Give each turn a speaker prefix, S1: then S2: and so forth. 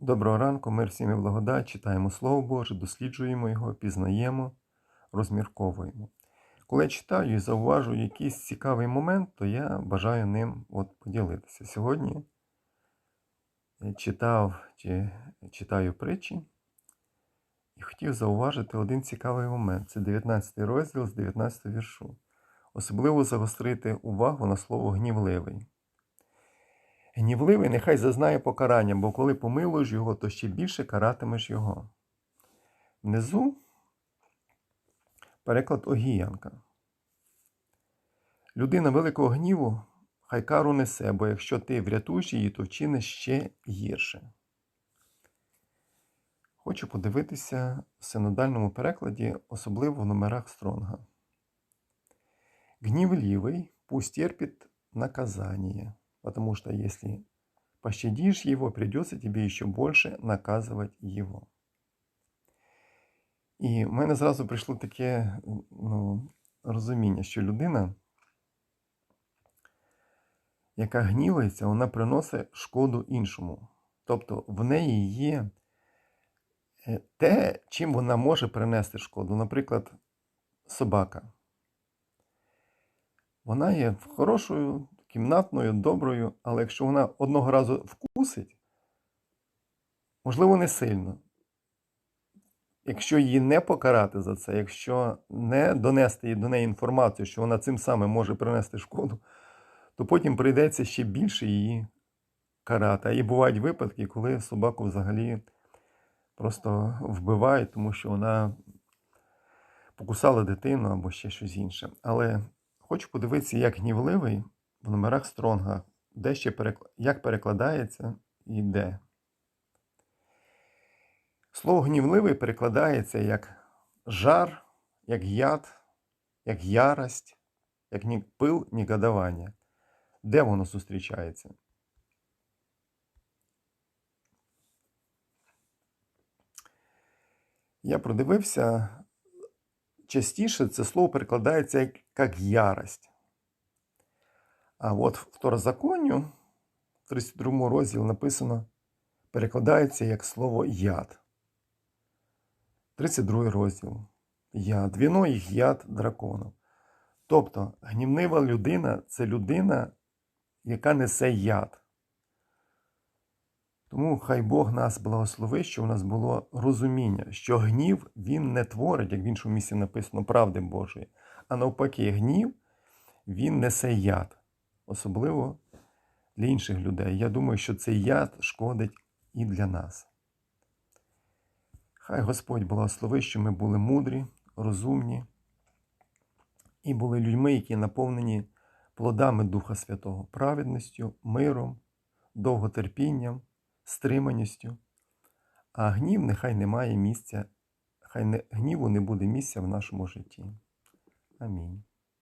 S1: Доброго ранку, мир всім і благодать. Читаємо Слово Боже, досліджуємо його, пізнаємо, розмірковуємо. Коли я читаю і зауважую якийсь цікавий момент, то я бажаю ним от поділитися. Сьогодні читав чи читаю притчі і хотів зауважити один цікавий момент. Це 19 розділ з 19 віршу. Особливо загострити увагу на слово гнівливий. Гнівливий нехай зазнає покарання, бо коли помилуєш його, то ще більше каратимеш його. Внизу переклад Огіянка. Людина великого гніву хай кару несе, бо якщо ти врятуєш її, то вчиниш ще гірше. Хочу подивитися в синодальному перекладі, особливо в номерах Стронга. Гневливый пусть терпит наказание, потому что если пощадишь его, придется тебе еще больше наказывать его. І в мене зразу прийшло таке ну, розуміння, що людина, яка гнівається, вона приносить шкоду іншому. Тобто в неї є е, те, чим вона може принести шкоду. Наприклад, собака. Вона є хорошою, кімнатною, доброю, але якщо вона одного разу вкусить, можливо, не сильно. Якщо її не покарати за це, якщо не донести до неї інформацію, що вона цим самим може принести шкоду, то потім прийдеться ще більше її карати. А і бувають випадки, коли собаку взагалі просто вбивають, тому що вона покусала дитину або ще щось інше. Але хочу подивитися, як гнівливий в номерах Стронга, де ще перекла... як перекладається і де. Слово гнівливий перекладається як жар, як яд, як ярость, як ні- пил негодування. Де воно зустрічається? Я продивився, частіше це слово перекладається як ярость. А от Второзаконню, в 32 розділі написано, перекладається як слово яд. 32 розділ. Яд. Віно їх яд дракону. Тобто, гнівнива людина це людина, яка несе яд. Тому хай Бог нас благословить, що у нас було розуміння, що гнів він не творить, як в іншому місці написано, правди Божої. А навпаки, гнів він несе яд, особливо для інших людей. Я думаю, що цей яд шкодить і для нас. Хай Господь благословить, що ми були мудрі, розумні і були людьми, які наповнені плодами Духа Святого, праведністю, миром, довготерпінням, стриманістю. А гнів нехай не має місця, хай не, гніву не буде місця в нашому житті. Амінь.